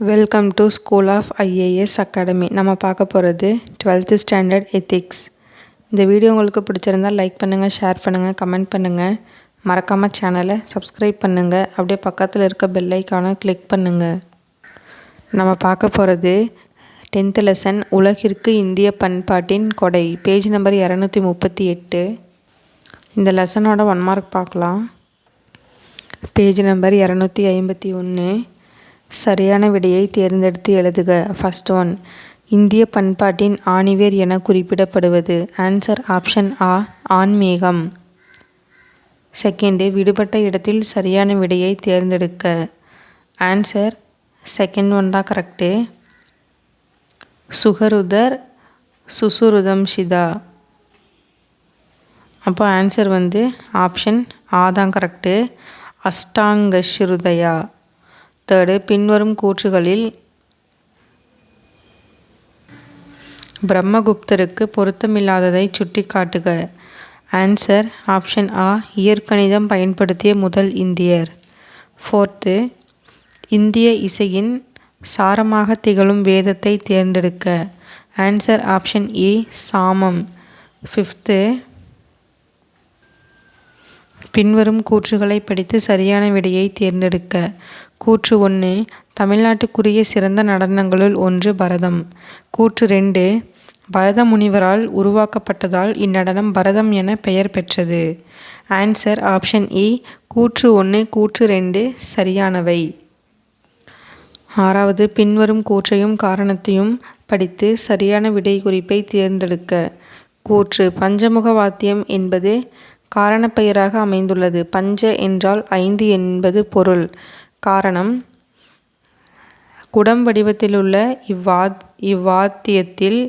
Welcome to school of IAS academy நம்ம பார்க்க போகிறது டுவெல்த்து ஸ்டாண்டர்ட் எத்திக்ஸ் இந்த வீடியோ உங்களுக்கு பிடிச்சிருந்தால் லைக் பண்ணுங்கள் ஷேர் பண்ணுங்கள் கமெண்ட் பண்ணுங்கள் மறக்காமல் சேனலை சப்ஸ்கிரைப் பண்ணுங்கள் அப்படியே பக்கத்தில் இருக்க பெல் கிளிக் பண்ணுங்கள் நம்ம பார்க்க போகிறது டென்த்து லெசன் உலகிற்கு இந்திய பண்பாட்டின் கொடை. பேஜ் நம்பர் இரநூத்தி முப்பத்தி எட்டு. இந்த லெசனோட ஒன் மார்க் பார்க்கலாம். பேஜ் நம்பர் இரநூத்தி ஐம்பத்தி ஒன்று சரியான விடையை தேர்ந்தெடுத்து எழுதுக. ஃபர்ஸ்ட் ஒன் இந்திய பண்பாட்டின் ஆணிவேர் என குறிப்பிடப்படுவது. ஆன்சர் ஆப்ஷன் ஆ ஆன்மீகம். செகண்டு விடுபட்ட இடத்தில் சரியான விடையை தேர்ந்தெடுக்க. ஆன்சர் செகண்ட் ஒன் தான் கரெக்டு சுகருதர் சுசுருதம் ஷிதா. அப்போ ஆன்சர் வந்து ஆப்ஷன் ஆ தான் கரெக்டு அஷ்டாங்கஸ்ருதயா தேர்டு பின்வரும் கூற்றுகளில் பிரம்மகுப்தருக்கு பொருத்தமில்லாததை சுட்டிக்காட்டுக. ஆன்சர் ஆப்ஷன் ஆ இயற்கணிதம் பயன்படுத்திய முதல் இந்தியர். ஃபோர்த்து இந்திய இசையின் சாரமாக திகழும் வேதத்தை தேர்ந்தெடுக்க. Answer option A Samam. Fifth பின்வரும் கூற்றுகளை படித்து சரியான விடையை தேர்ந்தெடுக்க. கூற்று ஒன்று தமிழ்நாட்டுக்குரிய சிறந்த நடனங்களுள் ஒன்று பரதம். கூற்று ரெண்டு பரத முனிவரால் உருவாக்கப்பட்டதால் இந்நடனம் பரதம் என பெயர் பெற்றது. ஆன்சர் ஆப்ஷன் இ கூற்று ஒன்று கூற்று ரெண்டு சரியானவை. ஆறாவது பின்வரும் கூற்றையும் காரணத்தையும் படித்து சரியான விடை குறிப்பை தேர்ந்தெடுக்க. கூற்று பஞ்சமுக வாத்தியம் என்பது காரணப்பெயராக அமைந்துள்ளது. பஞ்ச என்றால் ஐந்து என்பது பொருள். காரணம் குடம் வடிவத்திலுள்ள இவ்வா இவ்வாத்தியத்தில்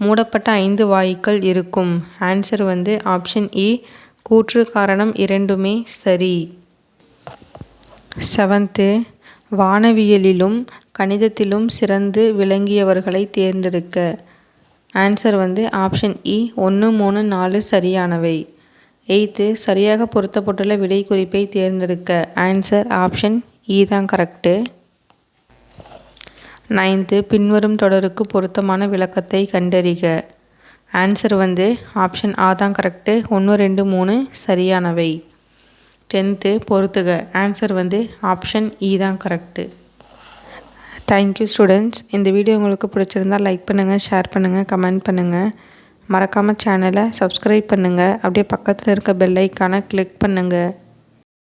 மூடப்பட்ட ஐந்து வாயுக்கள் இருக்கும். ஆன்சர் வந்து ஆப்ஷன் இ e, கூற்று காரணம் இரண்டுமே சரி. செவன்த்து வானவியலிலும் கணிதத்திலும் சிறந்து விளங்கியவர்களை தேர்ந்தெடுக்க. ஆன்சர் வந்து ஆப்ஷன் இ ஒன்று மூணு நாலு சரியானவை. எய்த்து சரியாக பொருத்தப்பட்டுள்ள விடை குறிப்பை தேர்ந்தெடுக்க. ஆன்சர் ஆப்ஷன் இ தான் கரெக்டு நைன்த்து பின்வரும் தொடருக்கு பொருத்தமான விளக்கத்தை கண்டறிக. ஆன்சர் வந்து ஆப்ஷன் ஆ தான் கரெக்டு ஒன்று ரெண்டு மூணு சரியானவை. டென்த்து பொறுத்துக ஆன்சர் வந்து ஆப்ஷன் இ e தான் கரெக்டு தேங்க்யூ ஸ்டூடெண்ட்ஸ் இந்த வீடியோ உங்களுக்கு பிடிச்சிருந்தால் லைக் பண்ணுங்கள் ஷேர் பண்ணுங்கள் கமெண்ட் பண்ணுங்கள் மறக்காமல் சேனலை சப்ஸ்கிரைப் பண்ணுங்கள் அப்படியே பக்கத்தில் இருக்க பெல் ஐக்கானை கிளிக் பண்ணுங்கள்